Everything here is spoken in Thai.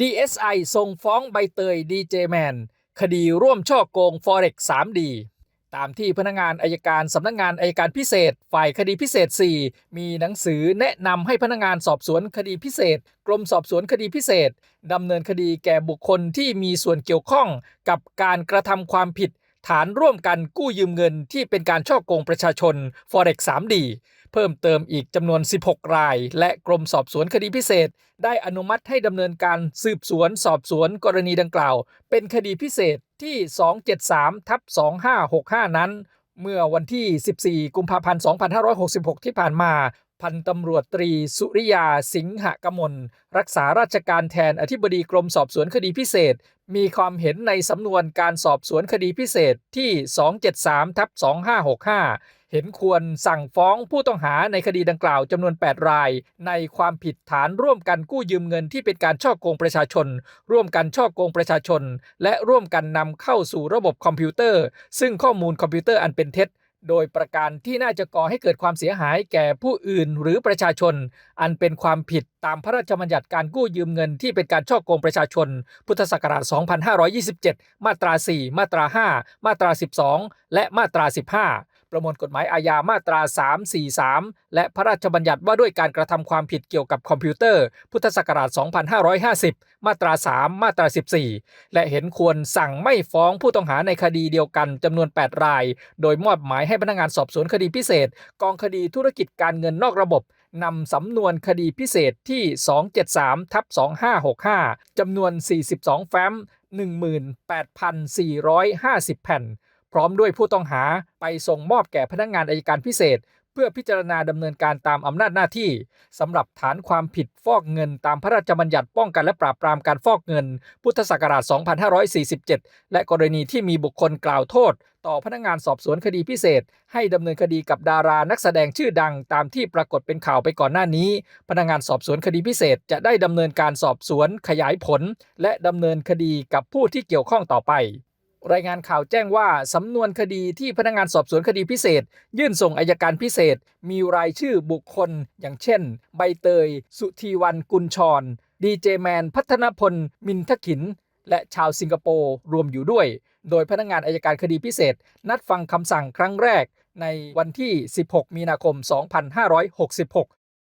DSI ส่งฟ้องใบเตยดีเจแมนคดีร่วมช่อโกง Forex 3D ตามที่พนักงานอายการสำนักงานอายการพิเศษ ฝ่ายคดีพิเศษ 4 มีหนังสือแนะนำให้พนักงานสอบสวนคดีพิเศษ กรมสอบสวนคดีพิเศษดำเนินคดีแก่บุคคลที่มีส่วนเกี่ยวข้องกับการกระทำความผิด ฐานร่วมกันกู้ยืมเงินที่เป็นการช่อโกงประชาชน Forex 3D เพิ่มเติมอีกจำนวน 16 ราย และกรมสอบสวนคดีพิเศษ ได้อนุมัติให้ดำเนินการสืบสวนสอบสวนกรณีดังกล่าว เป็นคดีพิเศษที่ 273ทับ2565 นั้น เมื่อวันที่ 14 กุมภาพันธ์ 2566 ที่ผ่านมาพันตำรวจตรีสุริยาสิงหกมลรักษาราชการแทนอธิบดีกรมสอบสวนคดีพิเศษ มีความเห็นในสำนวนการสอบสวนคดีพิเศษที่ 273ทับ2565 เห็นควรสั่งฟ้องผู้ต้องหาในคดีดังกล่าวจำนวน 8 ราย ในความผิดฐานร่วมกันกู้ยืมเงินที่เป็นการช่อโกงประชาชน ร่วมกันช่อโกงประชาชน และร่วมกันนำเข้าสู่ระบบคอมพิวเตอร์ ซึ่งข้อมูลคอมพิวเตอร์อันเป็นเท็จโดยประการที่น่าจะก่อให้เกิดความเสียหายแก่ผู้อื่นหรือประชาชน อันเป็นความผิดตามพระราชบัญญัติการกู้ยืมเงินที่เป็นการช่อโกงประชาชน พุทธศักราช 2527 มาตรา 4 มาตรา 5 มาตรา 12 และมาตรา 15 ประมวลกฎหมายอาญามาตรา 343 และพระราชบัญญัติว่าด้วยการกระทำความผิดเกี่ยวกับคอมพิวเตอร์ พุทธศักราช 2550 มาตรา 3 มาตรา 14 และเห็นควรสั่งไม่ฟ้องผู้ต้องหาในคดีเดียวกันจำนวน 8 ราย โดยมอบหมายให้พนักงานสอบสวนคดีพิเศษ กองคดีธุรกิจการเงินนอกระบบนำสำนวนคดีพิเศษที่ 273ทับ2565จำนวน 42 แฟ้ม 18,450 แผ่น พร้อมด้วยผู้ต้องหาไปส่งมอบแก่พนักงานอายการพิเศษ เพื่อพิจารณาดำเนินการตามอำนาจหน้าที่สำหรับฐานความผิดฟอกเงินตามพระราชบัญญัติป้องกันและปราบปรามการฟอกเงิน พุทธศักราช 2547 และกรณีที่มีบุคคลกล่าวโทษ ต่อพนักงานสอบสวนคดีพิเศษ ให้ดำเนินคดีกับดารานักแสดงชื่อดังตามที่ปรากฏเป็นข่าวไปก่อนหน้านี้ พนักงานสอบสวนคดีพิเศษ จะได้ดำเนินการสอบสวนขยายผล และดำเนินคดีกับผู้ที่เกี่ยวข้องต่อไป รายงานข่าวแจ้งว่า สำนวนคดีที่พนักงานสอบสวนคดีพิเศษ ยื่นส่งอายการพิเศษ มีรายชื่อบุคคล อย่างเช่น ใบเตย สุธีวันกุลชร ดีเจแมน พัฒนพล มินทขิน และชาวสิงคโปร์รวมอยู่ด้วย โดยพนักงานอายการคดีพิเศษ นัดฟังคำสั่งครั้งแรกในวันที่ 16 มีนาคม 2566